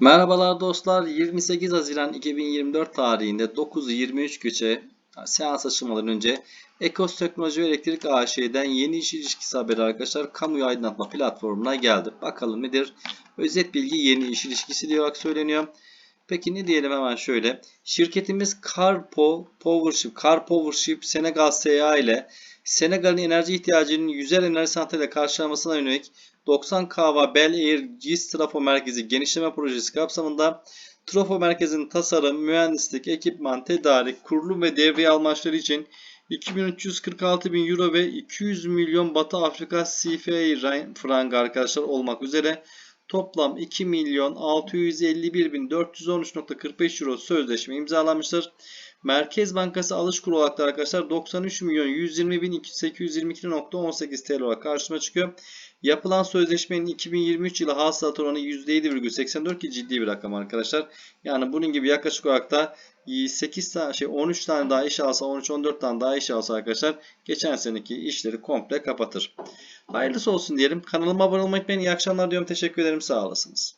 Merhabalar dostlar. 28 Haziran 2024 tarihinde 9.23 geçe seans açılmadan önce Ekos Teknoloji ve Elektrik AŞ'den yeni iş ilişkisi haberi arkadaşlar kamuyu aydınlatma platformuna geldi. Bakalım nedir? Özet bilgi yeni iş ilişkisi diye söyleniyor. Peki ne diyelim hemen şöyle. Şirketimiz Carpo Powership, Car Powership Senegal SA ile Senegal'in enerji ihtiyacının yüzer enerji santraliyle karşılamasına yönelik 90 kV Bel Air GIS Trafo Merkezi genişleme projesi kapsamında Trafo Merkezi'nin tasarım, mühendislik, ekipman, tedarik, kurulum ve devreye almaçları için 2346 bin euro ve 200 milyon Batı Afrika CFA frangı arkadaşlar olmak üzere toplam 2 milyon 651 bin 413.45 euro sözleşme imzalanmıştır. Merkez Bankası alış kuru olarak da arkadaşlar 93 milyon 120 bin 822.18 TL olarak karşıma çıkıyor. Yapılan sözleşmenin 2023 yılı hasılat oranı %7,84 ki ciddi bir rakam arkadaşlar. Yani bunun gibi yaklaşık olarak da 8 tane şey 13 tane daha iş alsa 13-14 tane daha iş alsa arkadaşlar geçen seneki işleri komple kapatır. Hayırlısı olsun diyelim. Kanalıma abone olmayı unutmayın. İyi akşamlar diyorum. Teşekkür ederim. Sağ olasınız.